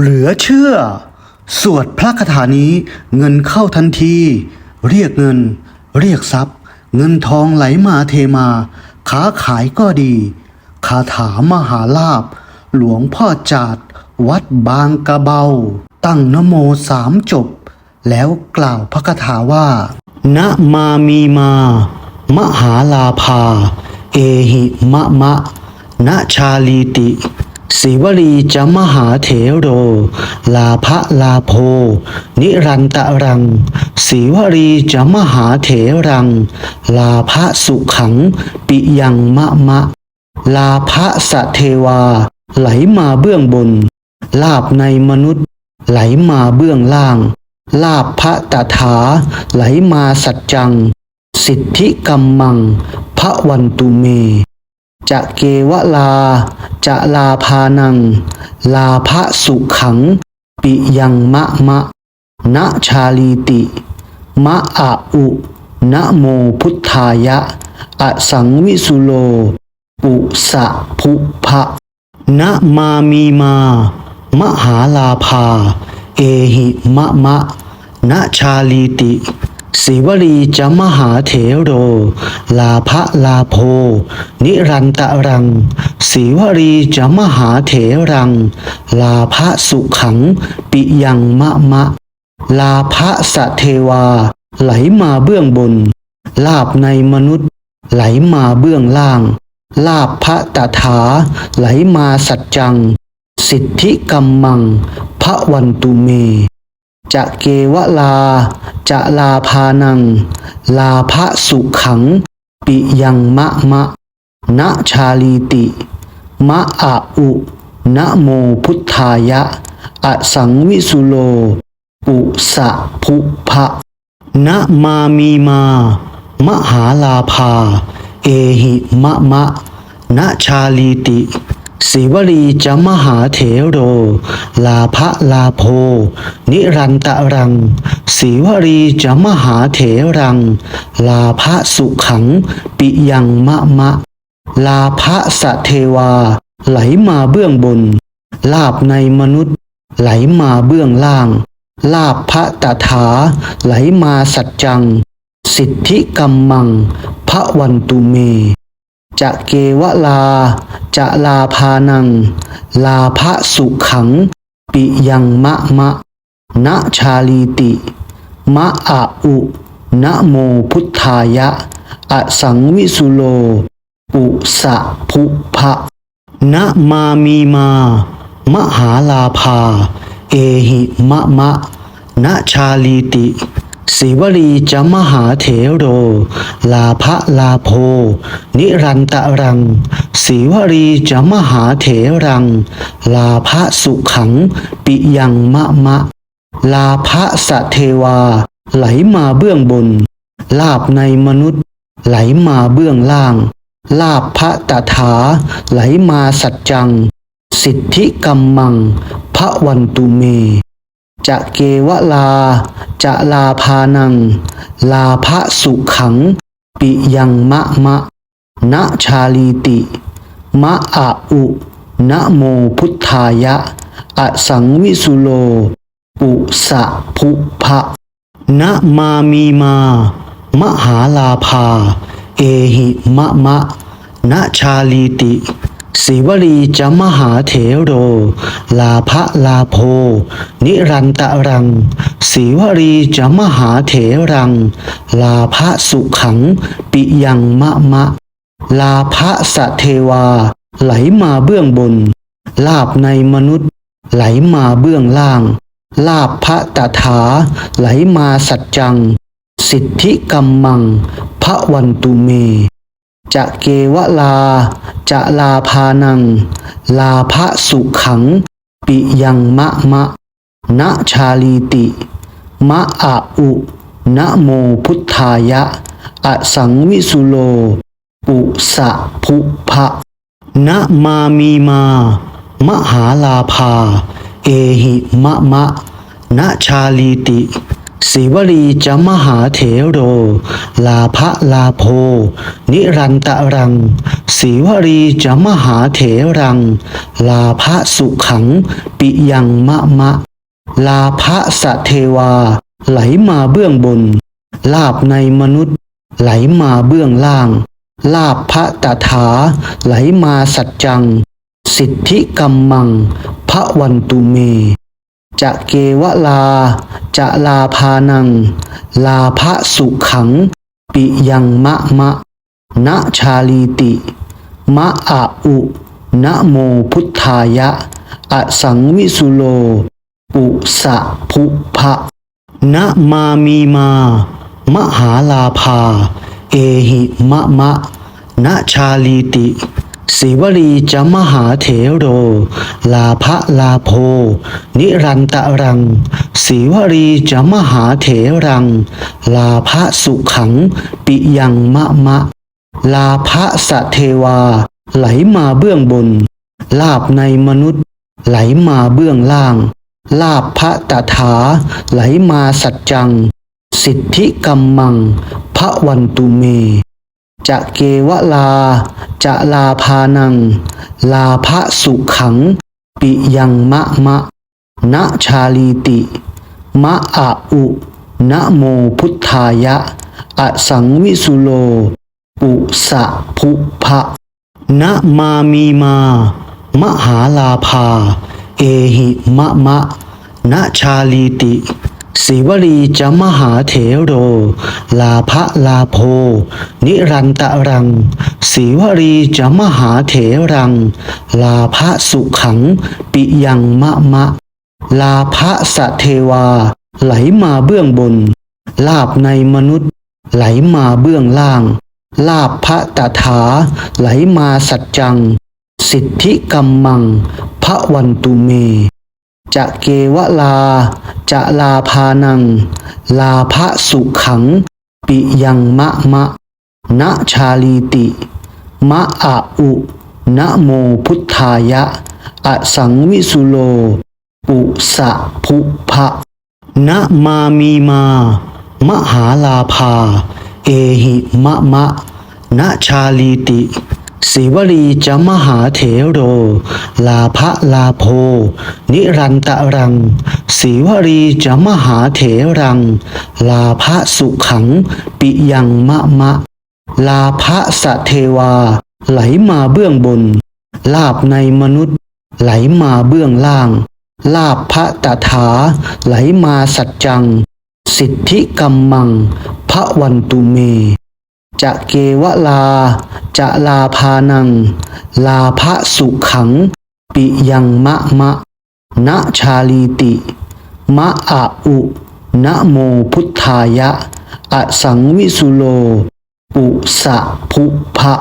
เหลือเชื่อ สวดพระคาถานี้เงินเข้าทันที เรียกเงิน เรียกทรัพย์ เงินทองไหลมาเทมาค้าขายก็ดีคาถามหาลาบ หลวงพ่อจาดวัดบางกระเบา ตั้งนโมสามจบ แล้วกล่าวพระคาถาว่านะมามีมา มหาลาภา เอหิมะมะณชาลีติ สิวลีจะมหาเถโร ลาภลาโพ นิรันตะรังสิวลีจะมหาเถรัง ลาภสุขัง ปิยังมะมะ ลาภสะเทวา ไหลมาเบื้องบน ลาบในมนุษย์ ไหลมาเบื้องล่าง ลาภพระตถา ไหลมาสัจจัง สิทธิกัมมังพระวันตุเม จะเกวลา จะลาพานัง ลาภสุขัง ปิยังมะมะณชาลีติ มะอะอุนะโมพุทธายะ อสังวิสุโล ปุสะภุภะนะมามีมา มหาลาภา เอหิมะมะณชาลีติ สิวลีจะมหาเถโร ลาภลาโพ นิรันตะรังสิวลีจะมหาเถรัง ลาภสุขัง ปิยังมะมะ ลาภสะเทวา ไหลมาเบื้องบน ลาบในมนุษย์ ไหลมาเบื้องล่าง ลาภพระตถา ไหลมาสัจจัง สิทธิกัมมังพระวันตุเม จะเกวลา จะลาพานัง ลาภสุขัง ปิยังมะมะณชาลีติ มะอะอุนะโมพุทธายะ อสังวิสุโล ปุสะภุภะนะมามีมา มหาลาภา เอหิมะมะณชาลีติ สิวลีจะมหาเถโร ลาภลาโพ นิรันตะรังสิวลีจะมหาเถรัง ลาภสุขัง ปิยังมะมะ ลาภสะเทวา ไหลมาเบื้องบน ลาบในมนุษย์ ไหลมาเบื้องล่าง ลาภพระตถา ไหลมาสัจจัง สิทธิกัมมังพระวันตุเมจะเกวลา จะลาพานัง ลาภสุขัง ปิยังมะมะณชาลีติ มะอะอุนะโมพุทธายะ อสังวิสุโลปุสะภุภะนะมามีมา มหาลาภา เอหิมะมะณชาลีติ สิวลีจะมหาเถโร ลาภลาโพ นิรันตะรังสิวลีจะมหาเถรัง ลาภสุขัง ปิยังมะมะ ลาภสะเทวา ไหลมาเบื้องบน ลาบในมนุษย์ ไหลมาเบื้องล่าง ลาภพระตถา ไหลมาสัจจัง สิทธิกัมมังพระวันตุเม จะเกวลา จะลาพานัง ลาภสุขัง ปิยังมะมะณชาลีติ มะอะอุนะโมพุทธายะ อสังวิสุโล ปุสะภุภะนะมามีมา มหาลาภา เอหิมะมะณชาลีติ สิวลีจะมหาเถโร ลาภลาโพ นิรันตะรังสิวลีจะมหาเถรัง ลาภสุขัง ปิยังมะมะ ลาภสะเทวา ไหลมาเบื้องบน ลาบในมนุษย์ ไหลมาเบื้องล่าง ลาภพระตถา ไหลมาสัจจัง สิทธิกัมมังพระวันตุเม จะเกวลา จะลาพานัง ลาภสุขัง ปิยังมะมะณชาลีติ มะอะอุนะโมพุทธายะ อสังวิสุโล ปุสะภุภะนะมามีมา มหาลาภา เอหิมะมะณชาลีติ ศิวลีจมหาเถโร ลาภลาโพ นิรันตรังศิวลีจมหาเถรัง ลาภสุขัง ปิยังมะมะ ลาภสะเทวา ไหลมาเบื้องบน ลาบในมนุษย์ ไหลมาเบื้องล่าง ลาภพระตถา ไหลมาสัจจัง สิทธิกัมมังพระวันตุเม จะเกวลา จะลาพานัง ลาภสุขัง ปิยังมะมะณชาลีติ มะอะอุนะโมพุทธายะ อสังวิสุโล ปุสะภุภะนะมามีมา มหาลาภา เอหิมะมะณชาลีติ ศิวลีจมหาเถโร ลาภลาโพ นิรันตรังศิวลีจมหาเถรัง ลาภสุขัง ปิยังมะมะ ลาภสะเทวา ไหลมาเบื้องบน ลาบในมนุษย์ ไหลมาเบื้องล่าง ลาภพระตถา ไหลมาสัจจัง สิทธิกัมมังพระวันตุเม จะเกวลา จะลาพานัง ลาภสุขัง ปิยังมะมะณชาลีติ มะอะอุนะโมพุทธายะ อสังวิสุโล ปุสะภุภะนะมามีมา มหาลาภา เอหิมะมะณชาลีติ ศิวลีจมหาเถโร ลาภลาโพ นิรันตรังศิวลีจมหาเถรัง ลาภสุขัง ปิยังมะมะ ลาภสะเทวา ไหลมาเบื้องบน ลาบในมนุษย์ ไหลมาเบื้องล่าง ลาภพระตถา ไหลมาสัจจัง สิทธิกัมมังพระวันตุเม จะเกวลา จะลาพานัง ลาภสุขัง ปิยังมะมะณชาลีติ มะอะอุนะโมพุทธายะ อสังวิสุโล ปุสะภุภะนะมามีมา มหาลาภา เอหิมะมะณชาลีติ ศิวลีจมหาเถโร ลาภลาโพ นิรันตรังศิวลีจมหาเถรัง ลาภสุขัง ปิยังมะมะ ลาภสะเทวา ไหลมาเบื้องบน ลาบในมนุษย์ ไหลมาเบื้องล่าง ลาภพระตถา ไหลมาสัจจัง สิทธิกัมมังพระวันตุเม จะเกวลา จะลาพานัง ลาภสุขัง ปิยังมะมะณชาลีติ มะอะอุนะโมพุทธายะ อสังวิสุโล ปุสะภุภะ